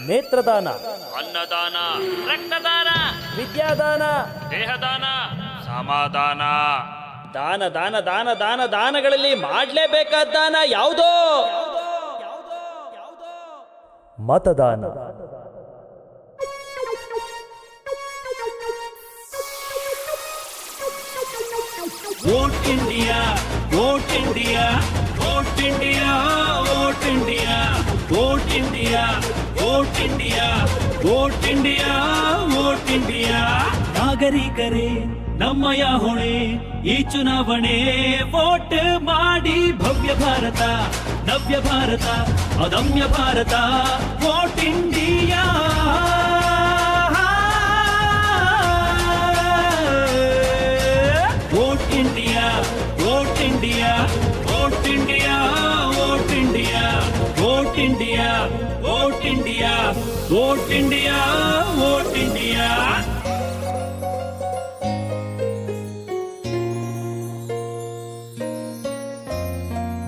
ನೇತ್ರದಾನ ಅನ್ನದಾನ ರಕ್ತದಾನ ವಿದ್ಯಾದಾನ ದೇಹದಾನ ಸಮಾಧಾನ. ದಾನ ದಾನ ದಾನ ದಾನ ದಾನಗಳಲ್ಲಿ ಮಾಡಲೇಬೇಕಾದ ದಾನ ಯಾವುದೋ? ಮತದಾನ. Vote India vote India vote India vote India vote India vote India vote India vote India. ನಾಗರಿಕರೇ ನಮ್ಮಯ ಹೊಣೆ ಈ ಚುನಾವಣೆ ವೋಟ್ ಮಾಡಿ ಭವ್ಯ ಭಾರತ, ನವ್ಯ ಭಾರತ, ಅದಮ್ಯ Bharat, vote India. India, vote India vote India.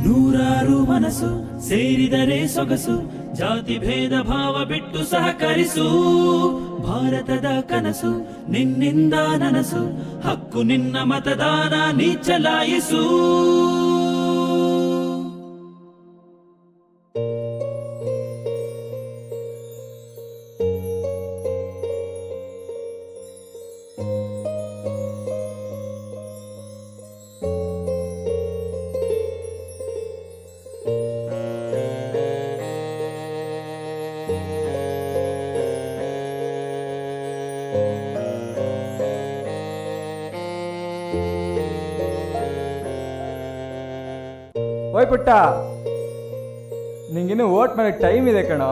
ನೂರಾರು ಮನಸ್ಸು ಸೇರಿದರೆ ಸೊಗಸು, ಜಾತಿ ಭೇದ ಭಾವ ಬಿಟ್ಟು ಸಹಕರಿಸು. ಭಾರತದ ಕನಸು ನಿನ್ನಿಂದ ನನಸು, ಹಕ್ಕು ನಿನ್ನ ಮತದಾನ ನೀ ಚಲಾಯಿಸು ಓಯ್ ಪುಟ್ಟ ನಿಂಗಿನ್ನು ಓಟ್ ಮಾಡಕ್ಕೆ ಟೈಮ್ ಇದೆ ಕಣೋ.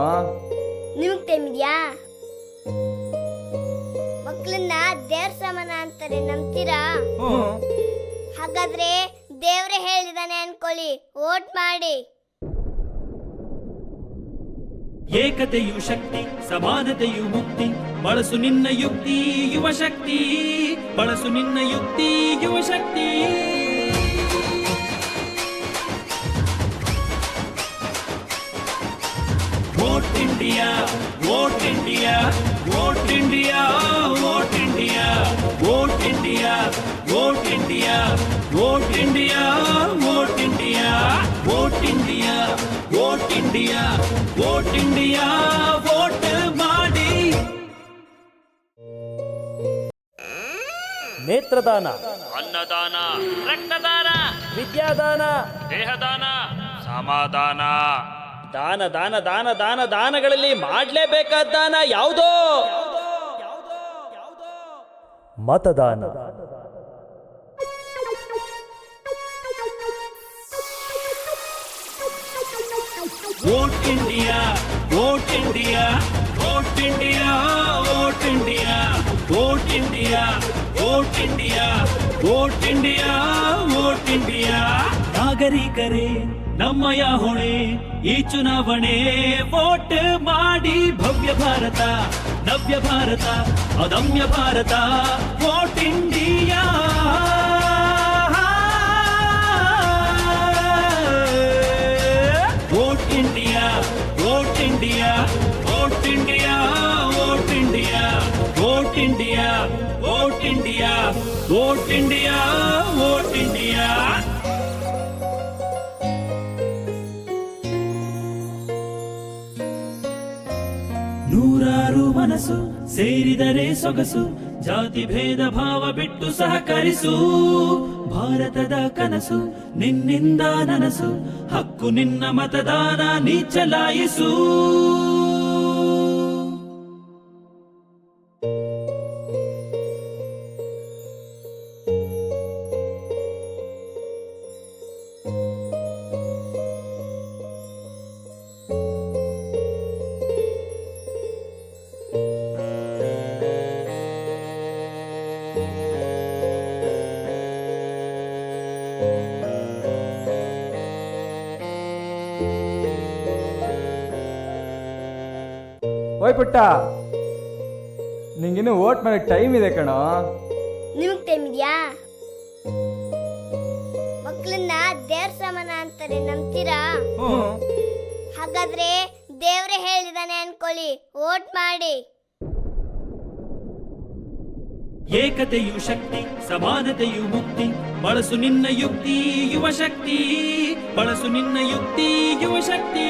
ನಿಮ್ಗೆ ಟೈಮ್ ಇದೆಯಾ? ಮಕ್ಕಳನ್ನ ದೇವ್ರ ಸಮಾನ ಅಂತಾರೆ ನಂಬ್ತೀರಾ? ಹಾಗಾದ್ರೆ ದೇವ್ರೆ ಹೇಳಿದಾನೆ ಅನ್ಕೊಳ್ಳಿ ಓಟ್ ಮಾಡಿ. ಏಕತೆಯು ಶಕ್ತಿ, ಸಮಾನತೆಯು ಮುಕ್ತಿ. ಬಳಸು ನಿನ್ನ ಯುಕ್ತಿ, ಯುವ ಶಕ್ತಿ. ಬಳಸು ನಿನ್ನ ಯುಕ್ತಿ, ಯುವ ಶಕ್ತಿ. Vote India vote India vote India vote India vote India vote India vote India vote India vote India India vote India vote ಮಾಡಿ. ನೇತ್ರದಾನ ಅನ್ನದಾನ ರಕ್ತದಾನ ವಿದ್ಯಾದಾನ ದೇಹದಾನ ಸಮಾಧಾನ. ದಾನ ದಾನ ದಾನ ದಾನ ದಾನಗಳಲ್ಲಿ ಮಾಡಲೇಬೇಕಾದ ದಾನ ಯಾವುದೋ? ಮತದಾನ. India vote India vote India vote India vote India vote India vote India ನಾಗರಿಕರೇ ನಮ್ಮಯ ಹೊಣೆ ಈ ಚುನಾವಣೆ ವೋಟ್ ಮಾಡಿ ಭವ್ಯ ಭಾರತ ನವ್ಯ ಭಾರತ ಅದಮ್ಯ Bharat vote India vote India vote India vote India vote India ನೂರಾರು ಮನಸ್ಸು ಸೇರಿದರೆ ಸೊಗಸು, ಜಾತಿ ಭೇದ ಭಾವ ಬಿಟ್ಟು ಸಹಕರಿಸು. ಭಾರತದ ಕನಸು ನಿನ್ನಿಂದ ನನಸು, ಹಕ್ಕು ನಿನ್ನ ಮತದಾನ ನೀ ಚಲಾಯಿಸು ಓಯ್ ಪುಟ್ಟ ನಿಂಗಿನ್ನು ಓಟ್ ಮೇಲೆ ಟೈಮ್ ಇದೆ ಕಣೋ. ನಿಮ್ಗ್ ಟೈಮ್ ಇದೆಯಾ? ಮಕ್ಕಳನ್ನ ದೇವ್ರ ಸಮಾನ ಅಂತಾರೆ ನಂಬ್ತೀರಾ? ಹಾಗಾದ್ರೆ ದೇವ್ರೆ ಹೇಳಿದಾನೆ ಅನ್ಕೊಳ್ಳಿ ವೋಟ್ ಮಾಡಿ. ಏಕತೆಯು ಶಕ್ತಿ ಸಮಾನತೆಯು ಮುಕ್ತಿ ಬಳಸು ನಿನ್ನ ಯುಕ್ತಿ ಯುವ ಶಕ್ತಿ ಬಳಸು ನಿನ್ನ ಯುಕ್ತಿ ಯುವ ಶಕ್ತಿ.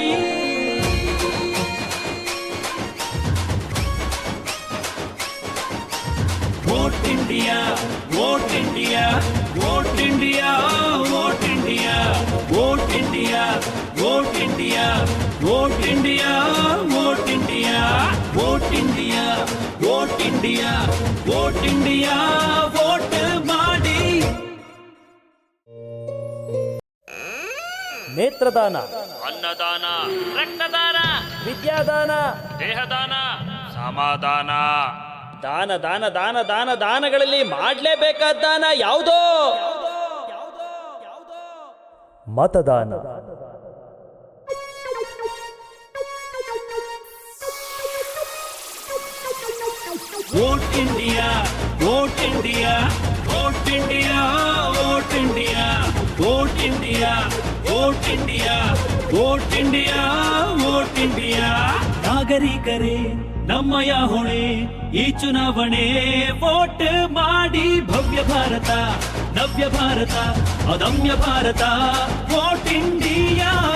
Vote India vote India vote India vote India vote India vote India vote India vote India vote India vote India vote India vote ಮಾಡಿ ನೇತ್ರದಾನ ಅನ್ನದಾನ ರಕ್ತದಾನ ವಿದ್ಯಾದಾನ ದೇಹದಾನ ಸಮಾಧಾನ ದಾನ ದಾನ ದಾನ ದಾನ, ದಾನಗಳಲ್ಲಿ ಮಾಡಲೇಬೇಕಾದ ದಾನ ಯಾವುದೋ? ಮತದಾನ. Vote India vote India vote India vote India vote India vote India vote India vote India. ನಾಗರಿಕರೇ ನಮ್ಮಯ ಹೊಣೆ ಈ ಚುನಾವಣೆ ವೋಟ್ ಮಾಡಿ ಭವ್ಯ ಭಾರತ ನವ್ಯ ಭಾರತ ಅದಮ್ಯ ಭಾರತ ವೋಟ್ ಇಂಡಿಯಾ.